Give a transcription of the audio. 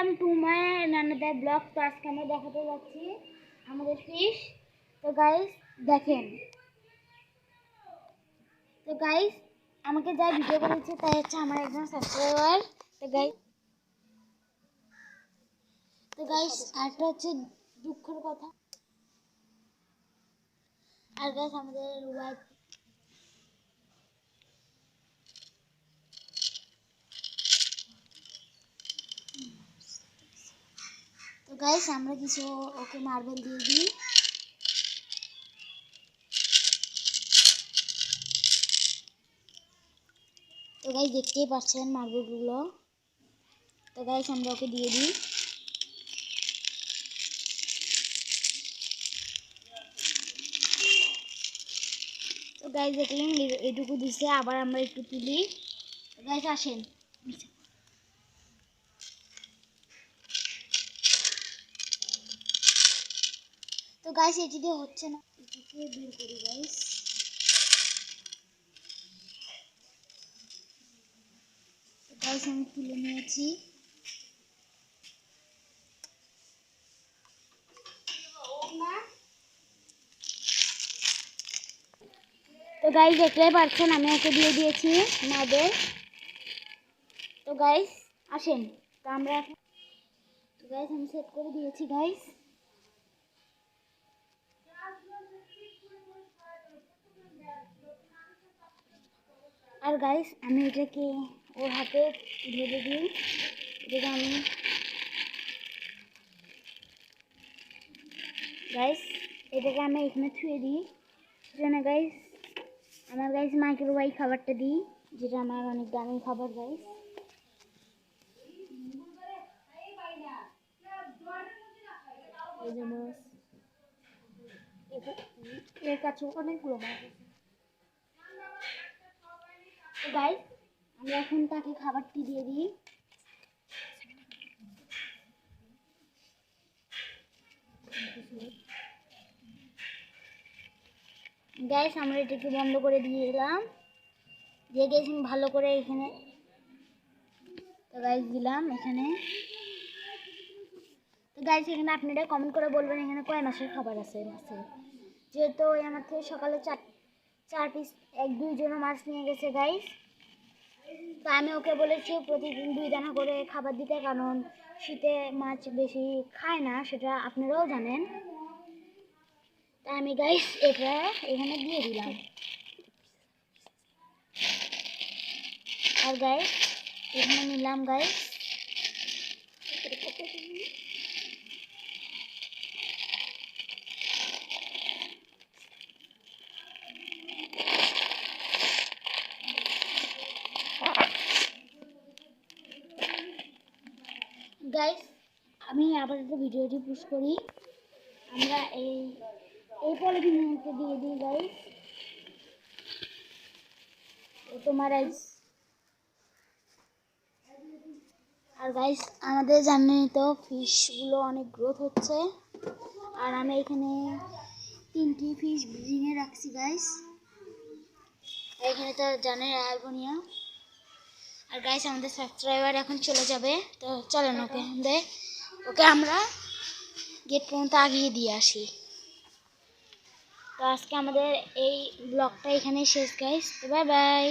Welcome to my নানাদার blog তো আজকে আমরা দেখাতে যাচ্ছি। আমাদের ফিশ তো গাইস দেখেন। তো গাইস আমাকে যা ভিডিও করেছে তাই হচ্ছে আমার একজন সাবস্ক্রাইবার তো গাইস তো গাইস আরেকটা হচ্ছে দুঃখের কথা। আর গাইস আমাদের ওয়াইফ গাইস আমরা কিছু ওকে মার্বেল দিয়ে দিই। তো গাইস দেখতেই পাচ্ছেন মার্বেলগুলো। তো গাইস আমরা ওকে দিয়ে দিই। তো গাইস দেখলেন এটুকু দিছে, আবার আমরা একটু তুলি। গাইস আসেন। তো গাইস এটি দিয়ে হচ্ছে না। এটিকে বের করি গাইস গাইস আমি তুলে নিয়েছি। তো গাইস দেখতেই পাচ্ছেন আমি ওকে দিয়ে দিয়েছি মাদের। তো গাইস আসেন। তো আমরা এখন তো গাইস আমি সেট করে দিয়েছি গাইস আর গাইস আমি এটাকে ওর হাতে ধরে দিই। এটাকে আমি গাইস এটাকে আমি এখানে ছুঁয়ে দিই। সেজন্য গাইস আমার গাইস মাইক্রোওয়েভ খাবারটা দিই, যেটা আমার অনেক দামি খাবার গাইস এর কাছে অনেকগুলো মাছ আছে তো গাইস আমি এখন তাকে খাবারটি দিয়ে দিই। গ্যাস আমরা এটাকে বন্ধ করে দিয়ে দিলাম। দিয়ে গ্যাস ভালো করে এখানে তো গাইস দিলাম এখানে। তো গাইস এখানে আপনারা কমেন্ট করে বলবেন এখানে কয় মাসের খাবার আছে মাছে যেহেতু ওই আমার থেকে সকালে চার চার পিস এক দুইজন মাছ নিয়ে গেছে গাইস তো আমি ওকে বলেছি, প্রতিদিন দুই দানা করে খাবার দিতে, কারণ শীতে মাছ বেশি খায় না, সেটা আপনারাও জানেন। তাই আমি গাইস এটা এখানে দিয়ে দিলাম। আর গাইস এখানে নিলাম গাইস গাইস আমি আবার একটা ভিডিওটি পুশ করি। আমরা এই এই পলিথিনের মধ্যে দিয়ে দিই গাইস তোমার আর গাইস আমাদের জানেনই তো ফিশগুলো অনেক গ্রোথ হচ্ছে। আর আমি এখানে তিনটি ফিশ ব্রিডিংয়ে রাখছি গাইস এখানে তো জানেন অ্যালবোনিয়া আর গাইস আমাদের সাবস্ক্রাইবার এখন চলে যাবে। তো চলেন ওকে আমাদের ওকে আমরা গেট পর্যন্ত আগিয়ে দিয়ে আসি। তো আজকে আমাদের এই ব্লগটা এখানেই শেষ গাইস তো বাই বাই